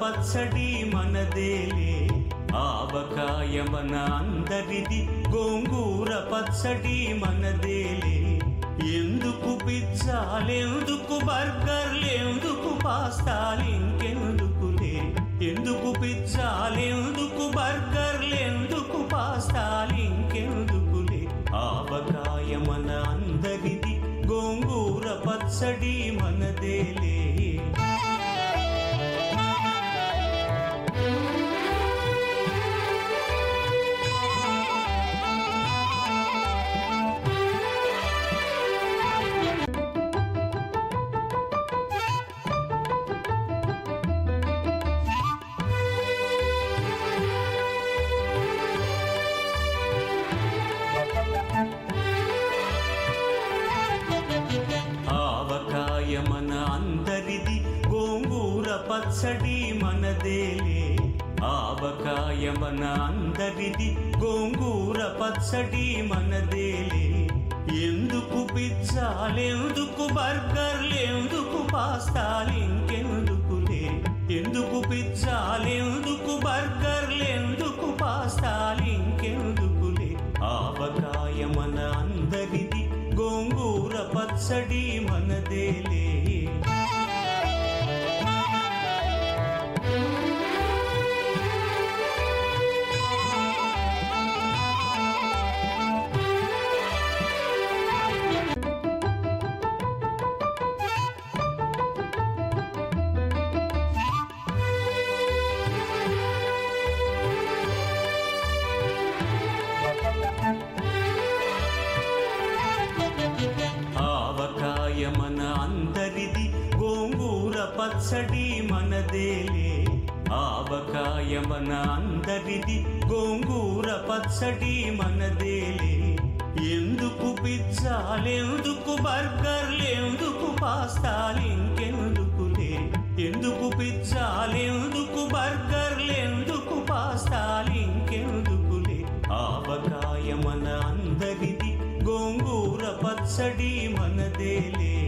పచ్చడి మనదేలే ఆవకాయ మన అందరిది గోంగూర పచ్చడి మనదేలే. ఎందుకు పిజ్జాలెందుకు బర్గర్లెందుకు పాస్తాలు ఇంకెందుకులే ఎందుకు పిజ్జాలెందుకు బర్గర్లెందుకు పాస్తాలు ఇంకెందుకులే ఆవకాయ మన అందరిది గోంగూర పచ్చడి మనదేలే. పచ్చడి మనదేలే. ఆవకాయ మన అందరిది గోంగూర పచ్చడి మనదేలే. ఎందుకు పిచ్చాలెందుకు బర్గర్లెందుకు పాస్తాలింకెందుకులే. ఎందుకు పిచ్చాలెందుకు బర్గర్లెందుకు పాస్తాలింకెందుకులే. ఆవకాయ మన అందరిది గోంగూర పచ్చడి మనదేలే. పచ్చడి మనదేలే. ఆవకాయ మన అందరిది గోంగూర పచ్చడి మనదేలే. ఎందుకు పిచ్చాలెందుకు బర్గర్లెందుకు పాస్తాలింకెందుకులే ఎందుకు పిచ్చాలెందుకు బర్గర్లెందుకు పాస్తాలింకెందుకులే ఆవకాయ మన అందరిది గోంగూర పచ్చడి మనదేలే.